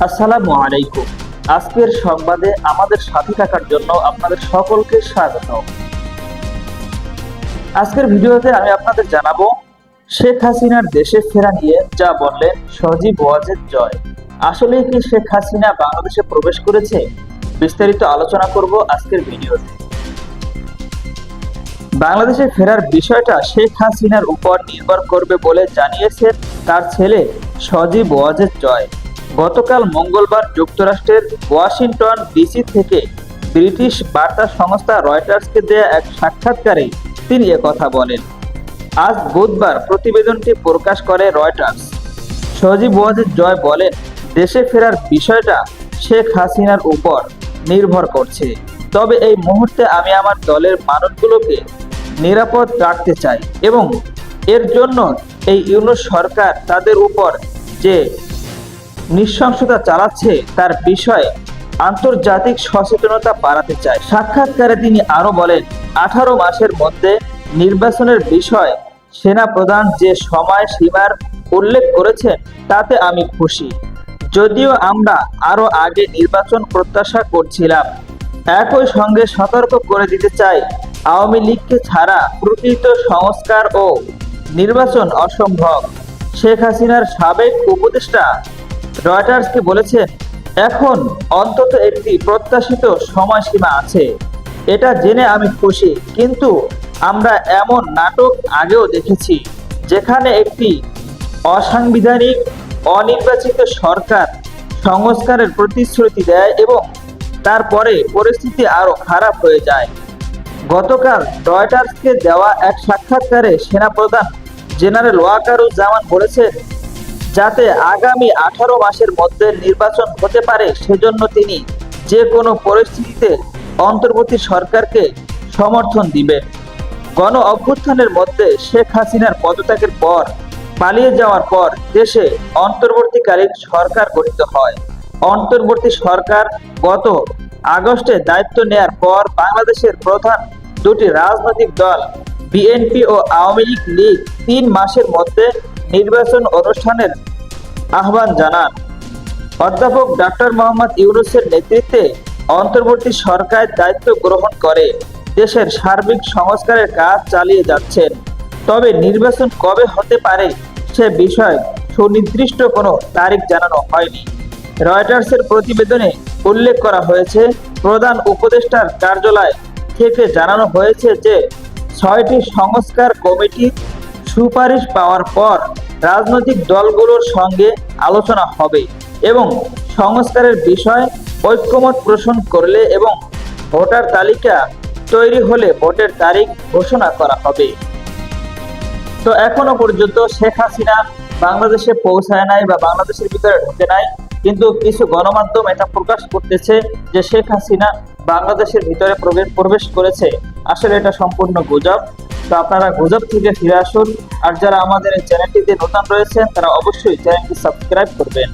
আসসালামু আলাইকুম। আজকের সংবাদে আমাদের সাথে থাকার জন্য আপনাদের সকলকে স্বাগত। আজকের ভিডিওতে আমি আপনাদের জানাব, শেখ হাসিনার দেশে ফেরা নিয়ে যা বললেন সজীব জয়। আসলে কি শেখ হাসিনা বাংলাদেশে প্রবেশ করেছে? বিস্তারিত আলোচনা করব আজকের ভিডিওতে। বাংলাদেশে ফেরার বিষয়টা শেখ হাসিনার উপর নির্ভর করবে বলে জানিয়েছেন তার ছেলে সজীব ওয়াজেদ জয়। গতকাল মঙ্গলবার যুক্তরাষ্ট্রের ওয়াশিংটন ডিসি থেকে ব্রিটিশ বার্তা সংস্থা রয়টার্সকে দেয়া এক সাক্ষাৎকারে তিনি কথা বলেন। আজ বুধবার প্রতিবেদনটি প্রকাশ করে রয়টার্স। সজীব ওয়াজেদ জয় বলেন, দেশে ফেরার বিষয়টা শেখ হাসিনার উপর নির্ভর করছে। তবে এই মুহূর্তে আমি আমার দলের মানুষগুলোকে নিরাপদ রাখতে চাই এবং এর জন্য এই ইউনুস সরকার তাদের উপর যে নৃশংসতা চালাচ্ছে তার বিষয়ে আন্তর্জাতিক সচেতনতা বাড়াতে চায়। সাক্ষাৎকারে তিনি আরও বলেন, আঠারো মাসের মধ্যে নির্বাচনের বিষয় সেনা প্রধান যে সময় সীমার উল্লেখ করেছেন, তাতে আমি খুশি। যদিও আমরা আরও আগে নির্বাচন প্রত্যাশা করছিলাম, একই সঙ্গে সতর্ক করে দিতে চাই, আওয়ামী লীগকে ছাড়া প্রকৃত সংস্কার ও নির্বাচন অসম্ভব। শেখ হাসিনার সাবেক উপদেষ্টা রয়টার্সকে বলেছেন এখন অন্তত একটি প্রত্যাশিত সময়সীমা আছে। এটা জেনে আমি খুশি, কিন্তু আমরা এমন নাটক আগেও দেখেছি, যেখানে একটি অসাংবিধানিক, অনির্বাচিত সরকার সংস্কারের প্রতিশ্রুতি দেয় এবং তারপরে পরিস্থিতি আরও খারাপ হয়ে যায়। গতকাল রয়টার্সকে দেওয়া এক সাক্ষাৎকারে সেনাপ্রধান জেনারেল ওয়াকারুজ্জামান বলেছেন যাতে আগামী আঠারো মাসের মধ্যে নির্বাচন হতে পারে, সেজন্য তিনি যে কোনো পরিস্থিতিতে অন্তর্বর্তী সরকারকে সমর্থন দিবেন। গণ অভ্যুত্থানের মধ্যে শেখ হাসিনার পদত্যাগের পর, পালিয়ে যাওয়ার পর দেশে অন্তর্বর্তীকালীন সরকার গঠিত হয়। অন্তর্বর্তী সরকার গত আগস্টে দায়িত্ব নেয়ার পর বাংলাদেশের প্রধান দুটি রাজনৈতিক দল, বিএনপি ও আওয়ামী লীগ, তিন মাসের মধ্যে নির্বাচন অনুষ্ঠানের আহ্বান জানান। অধ্যাপক ডাক্তার মোহাম্মদ ইউনুসের নেতৃত্বে অন্তর্বর্তী সরকার দায়িত্ব গ্রহণ করে। দেশের সার্বিক সংস্কারের কাজ চালিয়ে যাচ্ছেন। তবে নির্বাচন কবে হতে পারে সে বিষয়ে সুনির্দিষ্ট কোনো তারিখ জানানো হয়নি। রয়টার্সের প্রতিবেদনে উল্লেখ করা হয়েছে, প্রধান উপদেষ্টার কার্যালয় থেকে জানানো হয়েছে যে, ছয়টি সংস্কার কমিটি সুপারিশ পাওয়ার পর রাজনৈতিক দলগুলোর সঙ্গে আলোচনা হবে এবং সংস্কারের বিষয় ঐক্যমত পোষণ করলে এবং ভোটার তালিকা তৈরি হলে ভোটের তারিখ ঘোষণা করা হবে। তো এখনও পর্যন্ত শেখ হাসিনা বাংলাদেশে পৌঁছায় নাই বা বাংলাদেশের ভিতরে ঢুকে নাই, কিন্তু কিছু গণমাধ্যম এটা প্রকাশ করতেছে যে শেখ হাসিনা বাংলাদেশের ভিতরে প্রবেশ করেছে। আসলে এটা সম্পূর্ণ গুজব। তো আপনারা গুজব থেকে ফিরে আসুন। আর যারা আমাদের চ্যানেলটিতে নতুন রয়েছেন, তারা অবশ্যই চ্যানেলটি সাবস্ক্রাইব করবেন।